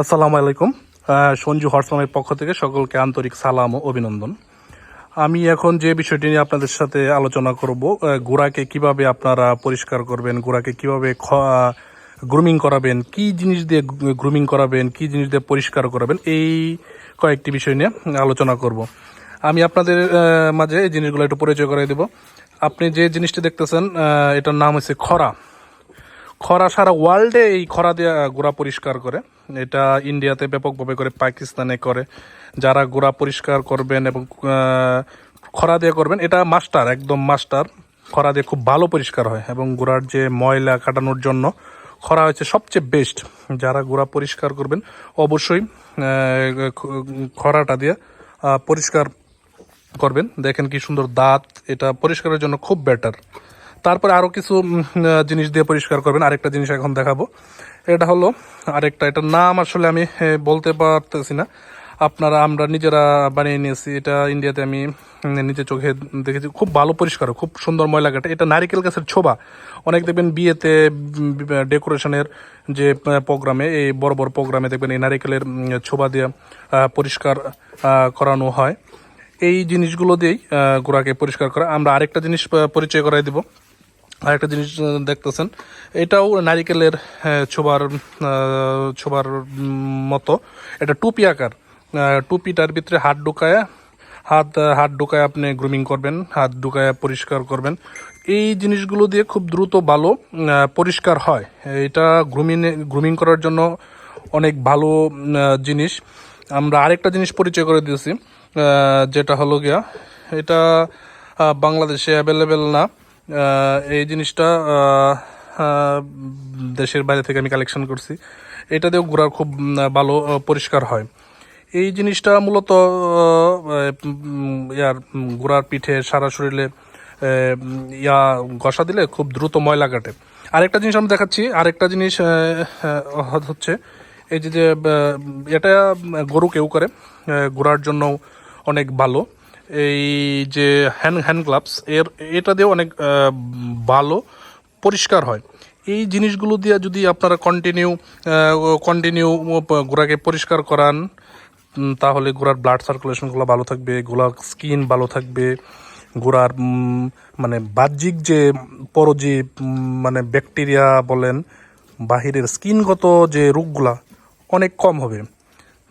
আসসালামু আলাইকুম। সঞ্জু হর্সমামের পক্ষ থেকে সকলকে আন্তরিক সালাম ও অভিনন্দন। আমি এখন যে বিষয়টি নিয়ে আপনাদের সাথে আলোচনা করব গোড়াকে কীভাবে আপনারা পরিষ্কার করবেন, গোড়াকে কীভাবে গ্রুমিং করাবেন, কি জিনিস দিয়ে গ্রুমিং করাবেন, কি জিনিস দিয়ে পরিষ্কার করাবেন, এই কয়েকটি বিষয় নিয়ে আলোচনা করব। আমি আপনাদের মাঝে এই জিনিসগুলো একটু পরিচয় করে দেব। আপনি যে জিনিসটি দেখতেছেন এটার নাম হচ্ছে খরা। খরা সারা ওয়ার্ল্ডে এই খরা দিয়ে গোড়া পরিষ্কার করে। এটা ইন্ডিয়াতে ব্যাপকভাবে করে পাকিস্তানে করে। যারা গোড়া পরিষ্কার করবেন এবং খরা দিয়ে করবেন, এটা মাস্টার একদম মাস্টার খরা দিয়ে খুব ভালো পরিষ্কার হয় এবং গোড়ার যে ময়লা কাটানোর জন্য খরা হচ্ছে সবচেয়ে বেস্ট যারা গোড়া পরিষ্কার করবেন, অবশ্যই খরাটা দিয়ে পরিষ্কার করবেন। দেখেন কি সুন্দর দাঁত, এটা পরিষ্কারের জন্য খুব বেটার তারপরে আরও কিছু জিনিস দিয়ে পরিষ্কার করবেন। আরেকটা জিনিস এখন দেখাবো। এটা হলো আরেকটা, এটার নাম আসলে আমি বলতে পারতেছি না। আপনারা, আমরা নিজেরা বানিয়ে নিয়েছি। এটা ইন্ডিয়াতে আমি নিজে চোখে দেখেছি। খুব ভালো পরিষ্কার, খুব সুন্দর ময়লা কাটে। এটা নারিকেল গাছের ছোবা। অনেক দেখবেন বিয়েতে ডেকোরেশনের যে প্রোগ্রামে, এই বড় বড় প্রোগ্রামে দেখবেন এই নারিকেলের ছোবা দিয়ে পরিষ্কার করানো হয়। এই জিনিসগুলো দিয়েই গোড়াকে পরিষ্কার করা। আমরা আরেকটা জিনিস পরিচয় করাই দিব। আরেকটা জিনিস দেখতেছেন, এটাও নারিকেলের ছোবার ছোবার মতো। এটা টুপি আকার। টুপিটার ভিতরে হাত ঢুকায়, হাত হাত ঢুকায় আপনি গ্রুমিং করবেন, হাত ঢুকায় পরিষ্কার করবেন। এই জিনিসগুলো দিয়ে খুব দ্রুত ভালো পরিষ্কার হয়। এটা গ্রুমিং গ্রুমিং করার জন্য অনেক ভালো জিনিস। আমরা আরেকটা জিনিস পরিচয় করে দিয়েছি যেটা হলো গিয়া, এটা বাংলাদেশে অ্যাভেলেবেল না। এই জিনিসটা দেশের বাইরে থেকে আমি কালেকশন করছি। এটা দিয়েও ঘোড়ার খুব ভালো পরিষ্কার হয়। এই জিনিসটা মূলত ইয়ার ঘোড়ার পিঠে, সারা শরীরে ইয়া ঘষা দিলে খুব দ্রুত ময়লা কাটে। আরেকটা জিনিস আমি দেখাচ্ছি, আরেকটা জিনিস হচ্ছে, এই যে এটা গরু কেউ করে ঘোড়ার জন্য অনেক ভালো। এই যে হ্যান্ড হ্যান্ড গ্লাভস এর, এটা দিয়েও অনেক ভালো, পরিষ্কার হয়। এই জিনিসগুলো দিয়ে যদি আপনারা কন্টিনিউ কন্টিনিউ ঘোড়াকে পরিষ্কার করান তাহলে ঘোড়ার ব্লাড সার্কুলেশনগুলো ভালো থাকবে, ঘোড়ার স্কিন ভালো থাকবে, ঘোড়ার মানে বাহ্যিক যে পরজীব মানে ব্যাকটেরিয়া বলেন, বাহিরের স্কিনগত যে রোগগুলা অনেক কম হবে।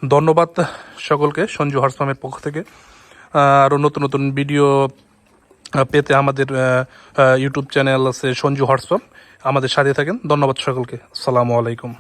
ধন্যবাদ সকলকে, সঞ্জু হার্সফার্মের পক্ষ থেকে। আরও নতুন নতুন ভিডিও পেতে আমাদের ইউটিউব চ্যানেল আছে সঞ্জু হোয়াটসঅ্যাপ। আমাদের সাথে থাকেন। ধন্যবাদ সকলকে। সালামু আলাইকুম।